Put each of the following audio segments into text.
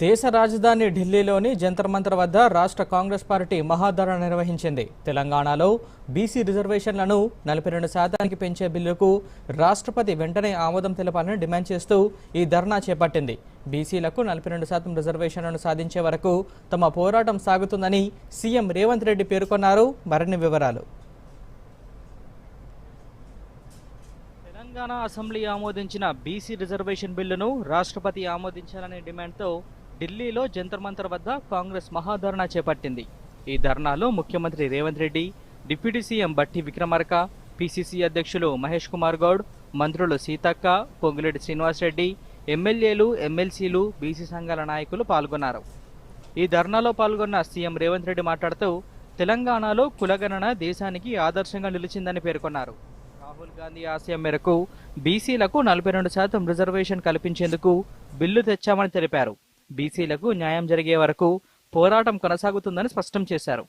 దేశ రాజధాని ఢిల్లీలోని జంతర్ మంతర్ వద్ద రాష్ట్ర కాంగ్రెస్ పార్టీ మహాధరణ నిర్వహించింది. తెలంగాణలో బీసీ రిజర్వేషన్లను నలభై రెండు శాతానికి పెంచే బిల్లుకు రాష్ట్రపతి వెంటనే ఆమోదం తెలపాలని డిమాండ్ చేస్తూ ఈ ధర్నా చేపట్టింది. బీసీలకు నలభై రెండు శాతం రిజర్వేషన్లను సాధించే వరకు తమ పోరాటం సాగుతుందని సీఎం రేవంత్ రెడ్డి పేర్కొన్నారు. మరిన్ని వివరాలు. తెలంగాణ అసెంబ్లీ ఆమోదించిన బీసీ రిజర్వేషన్ బిల్లును రాష్ట్రపతి ఆమోదించాలనే డిమాండ్తో ఢిల్లీలో జంతర్ మంతర్ వద్ద కాంగ్రెస్ మహాధర్నా చేపట్టింది. ఈ ధర్నాలో ముఖ్యమంత్రి రేవంత్ రెడ్డి డిప్యూటీ సీఎం బట్టి విక్రమార్క పీసీసీ అధ్యక్షులు మహేష్ కుమార్ గౌడ్ మంత్రులు సీతక్క పొంగులేటి శ్రీనివాసరెడ్డి ఎమ్మెల్యేలు ఎమ్మెల్సీలు బీసీ సంఘాల నాయకులు పాల్గొన్నారు. ఈ ధర్నాలో పాల్గొన్న సీఎం రేవంత్ రెడ్డి మాట్లాడుతూ తెలంగాణలో కులగణన దేశానికి ఆదర్శంగా నిలిచిందని పేర్కొన్నారు. రాహుల్ గాంధీ ఆశయం మేరకు బీసీలకు నలభై రెండు శాతం రిజర్వేషన్ కల్పించేందుకు బిల్లు తెచ్చామని తెలిపారు. బీసీలకు న్యాయం జరిగే వరకు పోరాటం కొనసాగుతుందని స్పష్టం చేశారు.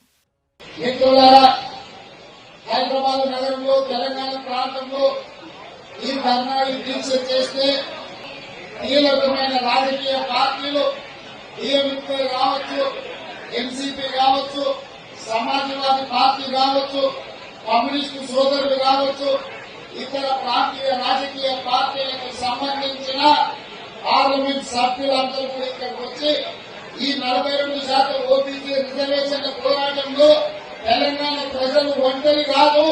హైదరాబాద్ నగరంలో తెలంగాణ ప్రాంతంలో ఈ దీక్ష చేస్తే కీలకమైన రాజకీయ పార్టీలు డిఎంకే కావచ్చు కావచ్చు పార్టీ కావచ్చు కమ్యూనిస్టు సోదరులు కావచ్చు ఇతర ప్రాంతీయ రాజకీయ పార్టీలకు సంబంధించిన పార్లమెంట్ సభ్యులందరూ కూడా ఇక్కడికి వచ్చి ఈ నలభై రెండు శాతం ఓబీసీ రిజర్వేషన్ల పోరాటంలో తెలంగాణ ప్రజలు ఒంటరి కాదు.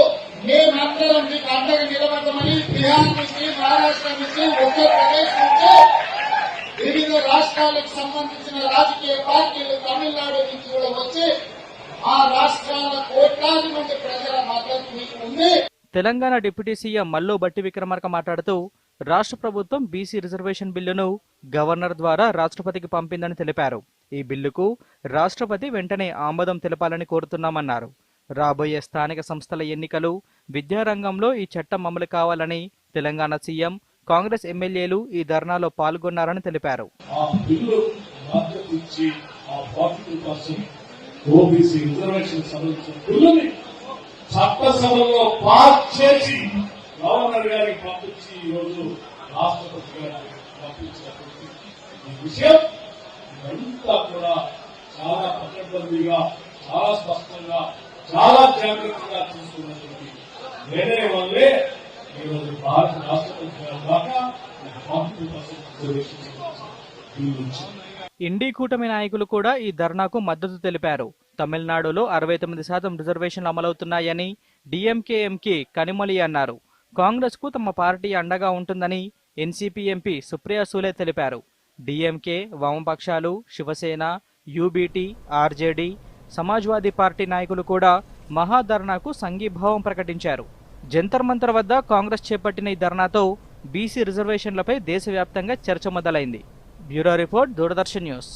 మేమందరం మీకు అండగా నిలబడమని బీహార్ నుంచి మహారాష్ట్ర నుంచి ఉత్తరప్రదేశ్ నుంచి వివిధ రాష్ట్రాలకు సంబంధించిన రాజకీయ పార్టీలు తమిళనాడు నుంచి కూడా వచ్చి ఆ రాష్ట్రాల కోట్లాది మంది ప్రజల మద్దతు మీకు ఉంది. తెలంగాణ డిప్యూటీ సీఎం మల్లు బట్టి విక్రమార్క మాట్లాడుతూ రాష్ట్ర ప్రభుత్వం బీసీ రిజర్వేషన్ బిల్లును గవర్నర్ ద్వారా రాష్ట్రపతికి పంపిందని తెలిపారు. ఈ బిల్లుకు రాష్ట్రపతి వెంటనే ఆమోదం తెలపాలని కోరుతున్నామన్నారు. రాబోయే స్థానిక సంస్థల ఎన్నికలు విద్యారంగంలో ఈ చట్టం అమలు కావాలని తెలంగాణ సీఎం కాంగ్రెస్ ఎమ్మెల్యేలు ఈ ధర్నాలో పాల్గొన్నారని తెలిపారు. ఓబీసీ రిజర్వేషన్ చట్టసభలో పాస్ చేసి గవర్నర్ గారికి పంపించి ఈరోజు రాష్ట్రపతి గారికి పంపించినటువంటి ఈ విషయం ఇదంతా కూడా చాలా పకడ్బందీగా చాలా స్పష్టంగా చాలా జాగ్రత్తగా చూస్తున్నటువంటి నిర్ణయం వల్లే ఈరోజు భారత రాష్ట్రపతి గారి దాకా ఫార్టీ టూ ఇండీ కూటమి నాయకులు కూడా ఈ ధర్నాకు మద్దతు తెలిపారు. తమిళనాడులో అరవై తొమ్మిది శాతం రిజర్వేషన్లు అమలవుతున్నాయని డిఎంకేఎంకి కనిమలి అన్నారు. కాంగ్రెస్కు తమ పార్టీ అండగా ఉంటుందని ఎన్సీపీ ఎంపీ సుప్రియా సూలే తెలిపారు. డిఎంకే వామపక్షాలు Shiv Sena UBT RJD Samajwadi party నాయకులు కూడా మహాధర్నాకు సంఘీభావం ప్రకటించారు. జంతర్ మంతర్ వద్ద కాంగ్రెస్ చేపట్టిన ఈ ధర్నాతో బీసీ రిజర్వేషన్లపై దేశవ్యాప్తంగా చర్చ మొదలైంది. Bureau report Doordarshan news.